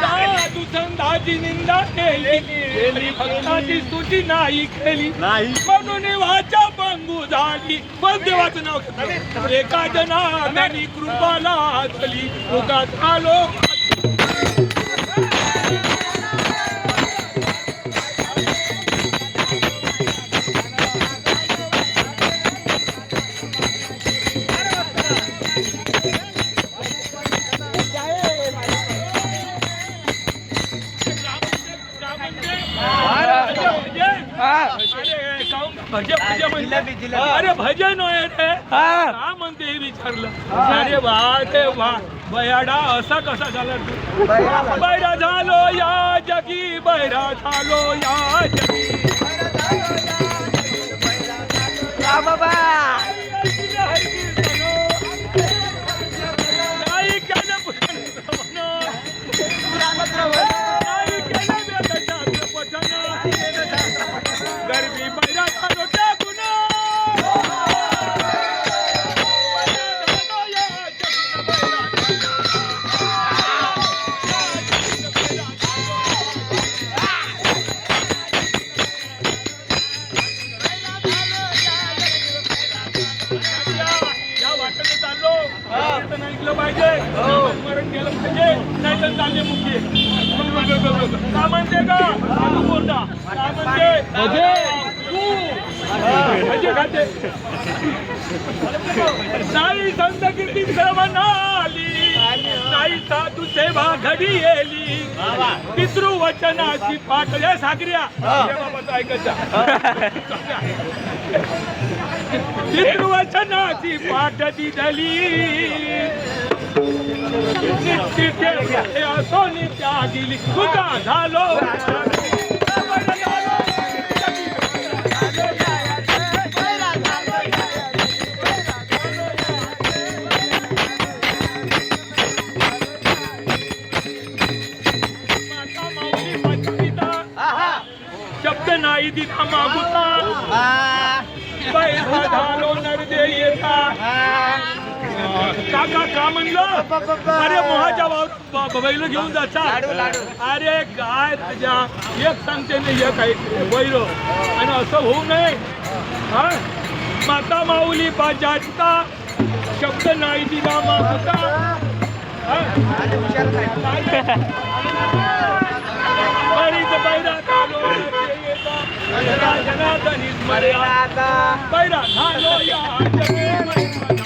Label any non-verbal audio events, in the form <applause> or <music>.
झाली संताची निंदा केली भक्ताची स्तुती नाही केली नाही म्हणून वाचा बांगू झाली बस देवाचं नाव घेतलं. एका जनानी कृपाला असली उगाच आलो अरे भजे नव्हे रे. का म्हणते हे विचारलं. अरे वा ते वा. बयाडा असा कसा झाला तू? बैरा झालो या जगी बैरा झालो या जगी. नाही ऐकलं पाहिजे. स्मरण केलं पाहिजे. नाही तर चालले मुख्य का? म्हणते का म्हणते खाते. नाही संत कीर्ती म्हणाली नाही साधू सेवा घडी येली. पितृवचनाची पाठ या सागऱ्या ऐकायचा <laughs> पितृवचनाची पाठ दिली. असो नित्या गेली तुझा झालो. शब्द नाही दिला मागुता काका का म्हणलं? अरे मोहाच्या बैल घेऊन जाता अरे काय तुझ्या? एक सांगते नाही एक आहे बैल आणि असं होऊ नये. हा? माता माऊली बाजाटता शब्द नाही दिला मागुता. हा? येता. जनार्दनीच मर्यादा. बैरा झालो या जगी महिमा.